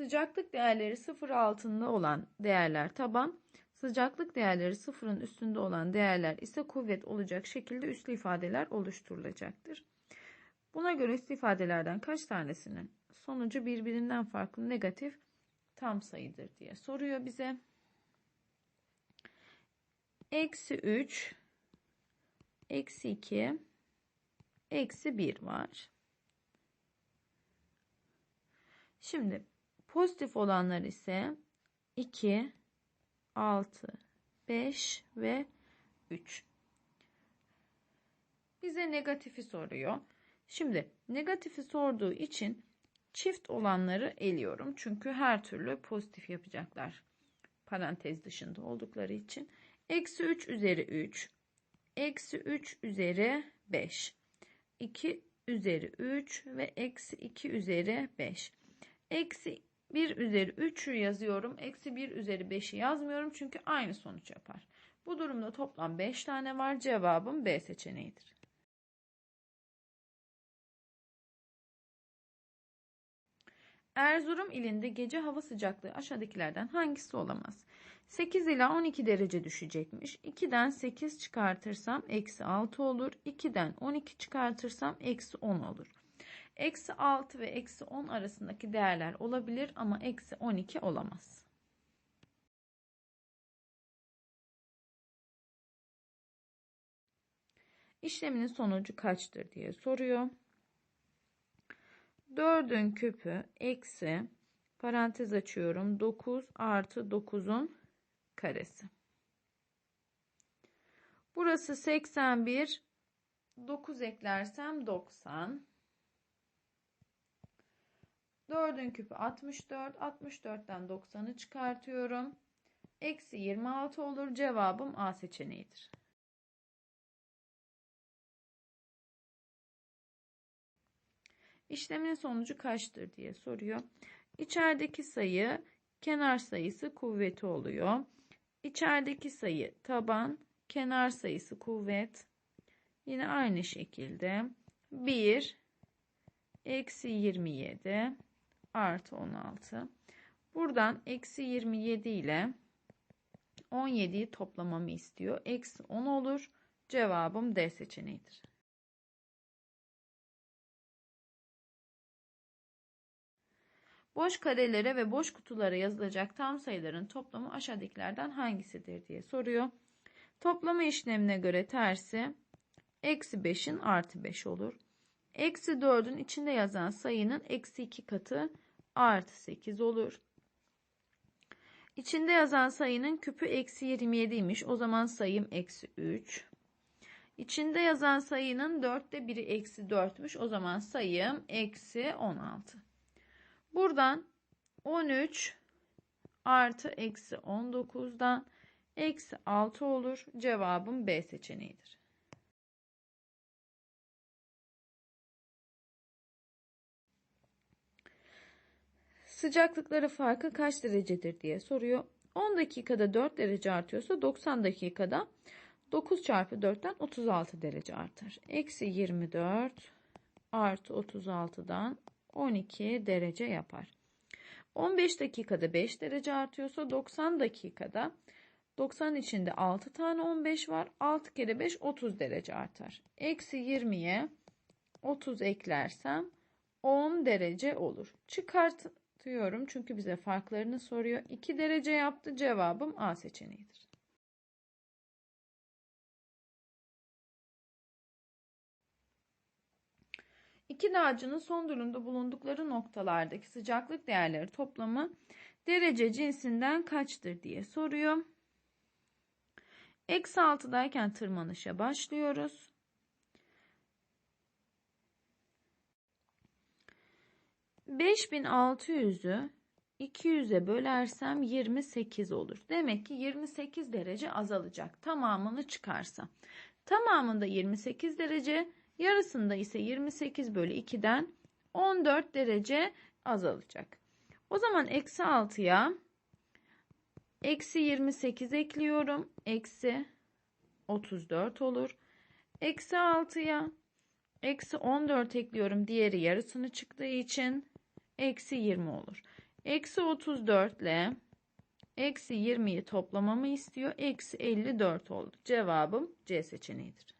Sıcaklık değerleri sıfır altında olan değerler taban, sıcaklık değerleri sıfırın üstünde olan değerler ise kuvvet olacak şekilde üslü ifadeler oluşturulacaktır. Buna göre üslü ifadelerden kaç tanesinin sonucu birbirinden farklı negatif tam sayıdır diye soruyor bize. Eksi 3, eksi 2, eksi 1 var. Şimdi pozitif olanlar ise 2, 6, 5 ve 3. Bize negatifi soruyor. Şimdi negatifi sorduğu için çift olanları eliyorum. Çünkü her türlü pozitif yapacaklar. Parantez dışında oldukları için. Eksi 3 üzeri 3. Eksi 3 üzeri 5. 2 üzeri 3 ve eksi 2 üzeri 5. Eksi 1 üzeri 3'ü yazıyorum. Eksi 1 üzeri 5'i yazmıyorum. Çünkü aynı sonuç yapar. Bu durumda toplam 5 tane var. Cevabım B seçeneğidir. Erzurum ilinde gece hava sıcaklığı aşağıdakilerden hangisi olamaz? 8 ila 12 derece düşecekmiş. 2'den 8 çıkartırsam eksi 6 olur. 2'den 12 çıkartırsam eksi 10 olur. Eksi 6 ve eksi 10 arasındaki değerler olabilir ama eksi 12 olamaz. İşleminin sonucu kaçtır diye soruyor. 4'ün küpü eksi parantez açıyorum 9 artı 9'un karesi. Burası 81 9 eklersem 90 4'ün küpü 64 64'ten 90'ı çıkartıyorum. Eksi 26 olur. Cevabım A seçeneğidir. İşlemin sonucu kaçtır diye soruyor. İçerideki sayı kenar sayısı kuvveti oluyor. İçerideki sayı taban, kenar sayısı kuvvet. Yine aynı şekilde 1 eksi 27 artı 16. Buradan eksi 27 ile 17'yi toplamamı istiyor. Eksi 10 olur. Cevabım D seçeneğidir. Boş karelere ve boş kutulara yazılacak tam sayıların toplamı aşağıdakilerden hangisidir diye soruyor. Toplama işlemine göre tersi eksi 5'in artı 5 olur. Eksi 4'ün içinde yazan sayının eksi 2 katı artı 8 olur. İçinde yazan sayının küpü eksi 27'ymiş. O zaman sayım eksi 3. İçinde yazan sayının dörtte biri eksi 4'müş. O zaman sayım eksi 16. Buradan 13 artı eksi 19'dan eksi 6 olur. Cevabım B seçeneğidir. Sıcaklıkları farkı kaç derecedir diye soruyor. 10 dakikada 4 derece artıyorsa 90 dakikada 9 çarpı 4'ten 36 derece artar. Eksi 24 artı 36'dan 12 derece yapar. 15 dakikada 5 derece artıyorsa 90 dakikada 90 içinde 6 tane 15 var. 6 kere 5 30 derece artar. Eksi 20'ye 30 eklersem 10 derece olur. Çıkart Tıyorum çünkü bize farklarını soruyor. 2 derece yaptı. Cevabım A seçeneğidir. İki dağcının son durumda bulundukları noktalardaki sıcaklık değerleri toplamı derece cinsinden kaçtır diye soruyor. Eksi 6'dayken tırmanışa başlıyoruz. 5600'ü 200'e bölersem 28 olur. Demek ki 28 derece azalacak. Tamamını çıkarsa. Tamamında 28 derece, yarısında ise 28 bölü 2'den 14 derece azalacak. O zaman eksi 6'ya eksi 28 ekliyorum. Eksi 34 olur. Eksi 6'ya eksi 14 ekliyorum. Diğeri yarısını çıktığı için eksi 20 olur. Eksi 34 ile eksi 20'yi toplamamı istiyor. Eksi 54 oldu. Cevabım C seçeneğidir.